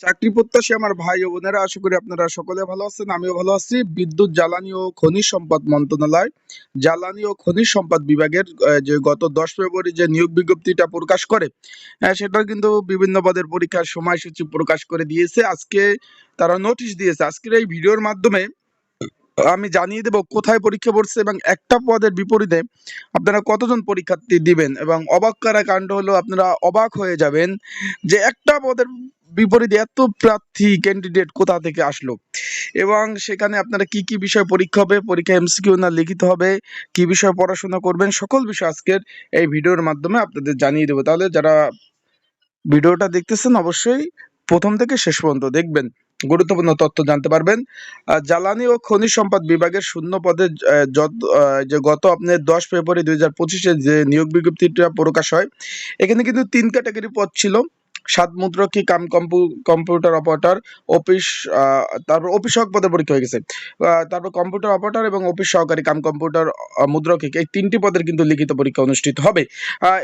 চাকরি প্রত্যাশী আমার ভাই ও বোনেরা আশা করি আপনারা সকলে ভালো আছেন আমিও ভালো আছি। বিদ্যুৎ জ্বালানি ও খনিজ সম্পদ মন্ত্রণালয় জ্বালানি ও খনিজ সম্পদ বিভাগের যে গত দশ ফেব্রুয়ারি যে নিয়োগ বিজ্ঞপ্তিটা প্রকাশ করে আহ, সেটা কিন্তু বিভিন্ন পদের পরীক্ষার সময়সূচি প্রকাশ করে দিয়েছে। আজকে তারা নোটিশ দিয়েছে। আজকের এই ভিডিওর মাধ্যমে আমি জানিয়ে দেব কোথায় পরীক্ষা পড়ছে এবং একটা পদের বিপরীতে আপনারা কতজন পরীক্ষার্থী দিবেন এবং অবাক করা কাণ্ড হলো আপনারা অবাক হয়ে যাবেন যে একটা পদের বিপরীতে এত প্রার্থী ক্যান্ডিডেট কোথা থেকে আসলো? এবং সেখানে আপনারা কি কি বিষয় পরীক্ষা হবে? পরীক্ষা এমসিকিউ না লিখিত হবে? কি বিষয় পড়াশোনা করবেন? সকল বিষয় আজকের এই ভিডিওর মাধ্যমে আপনাদের জানিয়ে দেবো। তাহলে যারা ভিডিওটা দেখতেছেন, অবশ্যই প্রথম থেকে শেষ পর্যন্ত দেখবেন। গুরুত্বপূর্ণ তথ্য জানতে পারবেন। জ্বালানি ও খনিজ সম্পদ বিভাগের শূন্য পদে যে গত আপনার দশ ফেব্রুয়ারি দুই হাজার পঁচিশে যে নিয়োগ বিজ্ঞপ্তিটা প্রকাশ হয়, এখানে কিন্তু তিন ক্যাটাগরি পদ ছিল। সাত কি কাম কম্পু- কম্পিউটার অপারেটর, অফিস তারপর অফিস সহক পদের পরীক্ষা হয়ে গেছে। তারপর কম্পিউটার অপারেটর এবং অফিস সহকারী কাম কম্পিউটার মুদ্রকিক এই তিনটি পদের কিন্তু লিখিত পরীক্ষা অনুষ্ঠিত হবে।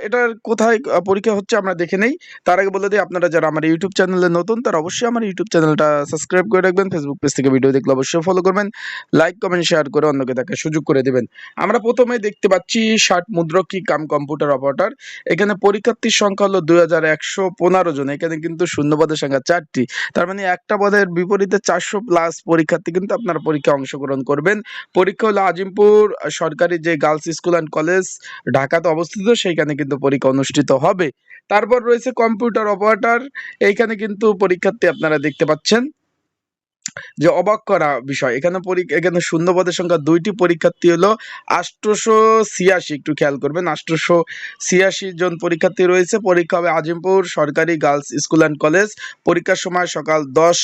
এটার কোথায় পরীক্ষা হচ্ছে আমরা দেখে নেই। তার আগে বলে দিই, আপনারা যারা আমার ইউটিউব চ্যানেলে নতুন, তারা অবশ্যই আমার ইউটিউব চ্যানেলটা সাবস্ক্রাইব করে রাখবেন। ফেসবুক পেজ থেকে ভিডিও দেখলে অবশ্যই ফলো করবেন। লাইক কমেন্ট শেয়ার করে অন্যকে তাকে সুযোগ করে দেবেন। আমরা প্রথমে দেখতে পাচ্ছি ষাট মুদ্রকি কাম কম্পিউটার অপারেটর। এখানে পরীক্ষার্থীর সংখ্যা হলো দুই হাজার একশো পনেরো। জন, এখানে কিন্তু শূন্য পদের সংখ্যা চারটি। তার মানে একটা পদের বিপরীতে চারশো প্লাস পরীক্ষার্থী কিন্তু আপনারা পরীক্ষায় অংশগ্রহণ করবেন। পরীক্ষা হলো আজিমপুর সরকারি যে গার্লস স্কুল অ্যান্ড কলেজ ঢাকাতে অবস্থিত, সেইখানে কিন্তু পরীক্ষা অনুষ্ঠিত হবে। তারপর রয়েছে কম্পিউটার অপারেটর এইখানে কিন্তু পরীক্ষার্থী আপনারা দেখতে পাচ্ছেন। যে অবাক করা বিষয়। এখানে এখানে শূন্য পদের সংখ্যা দুইটি পরীক্ষার্থী হলো আষ্টশো ছিয়াশি। একটু খেয়াল করবেন আষ্টশো ছিয়াশি জন পরীক্ষার্থী রয়েছে। পরীক্ষা হবে আজিমপুর সরকারি গার্লস স্কুল অ্যান্ড কলেজ। পরীক্ষার সময় সকাল দশ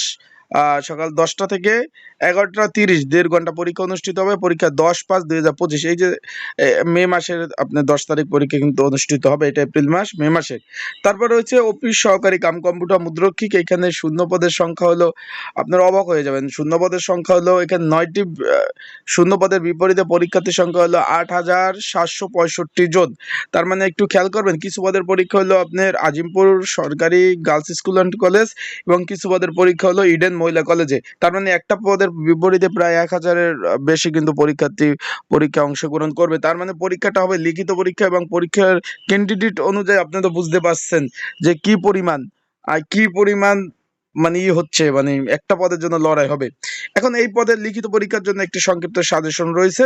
সকাল দশটা থেকে এগারোটা তিরিশ, দেড় ঘণ্টা পরীক্ষা অনুষ্ঠিত হবে, পরীক্ষা দশ পাঁচ দুই হাজার পঁচিশ। এই যে মে মাসের আপনার দশ তারিখ পরীক্ষা কিন্তু অনুষ্ঠিত হবে, এটা এপ্রিল মাস, মে মাসে তারপর রয়েছে অফিস সহকারী কাম কম্পিউটার মুদ্রক্ষিক, এখানে শূন্য পদের সংখ্যা হলো, আপনার অবাক হয়ে যাবেন শূন্য পদের সংখ্যা হলো এখানে নয়টি শূন্য পদের বিপরীতে পরীক্ষার্থীর সংখ্যা হলো আট হাজার সাতশো পঁয়ষট্টি জন। তার মানে একটু খেয়াল করবেন, কিছু পদের পরীক্ষা হলো আপনার আজিমপুর সরকারি গার্লস স্কুল অ্যান্ড কলেজ, এবং কিছু পদের পরীক্ষা হলো ইডেন মহিলা কলেজে তার মানে একটা পদের বিপরীতে প্রায় এক হাজারের বেশি কিন্তু পরীক্ষার্থী পরীক্ষা অংশগ্রহণ করবে। তার মানে পরীক্ষাটা হবে লিখিত পরীক্ষা এবং পরীক্ষার ক্যান্ডিডেট অনুযায়ী আপনি তো বুঝতে পারছেন যে কি পরিমাণ, আর কি পরিমাণ মানে ই হচ্ছে মানে একটা পদের জন্য লড়াই হবে। এখন এই পদের লিখিত পরীক্ষার জন্য একটি সংক্ষিপ্ত সাজেশন রয়েছে।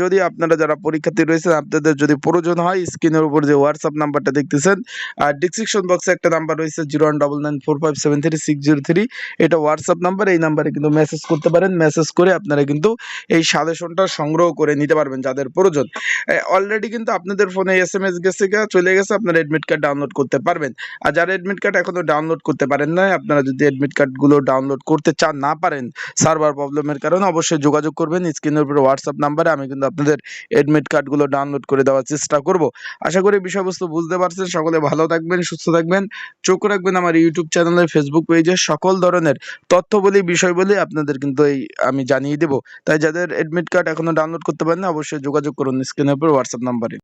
যদি আপনারা যারা পরীক্ষার্থী রয়েছেন, আপনাদের যদি প্রয়োজন হয়, স্ক্রিনের উপর যে হোয়াটসঅ্যাপ নাম্বারটা দেখতেছেন, আর ডিসক্রিপশন বক্সে একটা নাম্বার রয়েছে zero one double nine four five seven three six zero three এটা হোয়াটসঅ্যাপ নাম্বার, এই নাম্বারে কিন্তু মেসেজ করতে পারেন। মেসেজ করে আপনারা কিন্তু এই সাজেশনটা সংগ্রহ করে নিতে পারবেন যাদের প্রয়োজন। অলরেডি কিন্তু আপনাদের ফোনে এস এম এস গেছে চলে গেছে, আপনারা এডমিট কার্ড ডাউনলোড করতে পারবেন। আর যারা এডমিট কার্ড এখনও ডাউনলোড করতে পারেন না আপনারা যদি অ্যাডমিট কার্ডগুলো ডাউনলোড করতে চান, না পারেন সার্ভার প্রবলেমের কারণে অবশ্যই যোগাযোগ করবেন। স্ক্রিনের উপরে হোয়াটসঅ্যাপ নাম্বারে আমি কিন্তু আপনাদের এডমিট কার্ডগুলো ডাউনলোড করে দেওয়ার চেষ্টা করব। আশা করি বিষয়বস্তু বুঝতে পারছেন। সকলে ভালো থাকবেন, সুস্থ থাকবেন। চোখ রাখবেন আমার ইউটিউব চ্যানেলে ফেসবুক পেজে সকল ধরনের তথ্য বলি বিষয় বলি আপনাদের কিন্তু এই আমি জানিয়ে দেবো। তাই যাদের অ্যাডমিট কার্ড এখনও ডাউনলোড করতে পারেন অবশ্যই যোগাযোগ করুন স্ক্রিনের উপর হোয়াটসঅ্যাপ নাম্বারে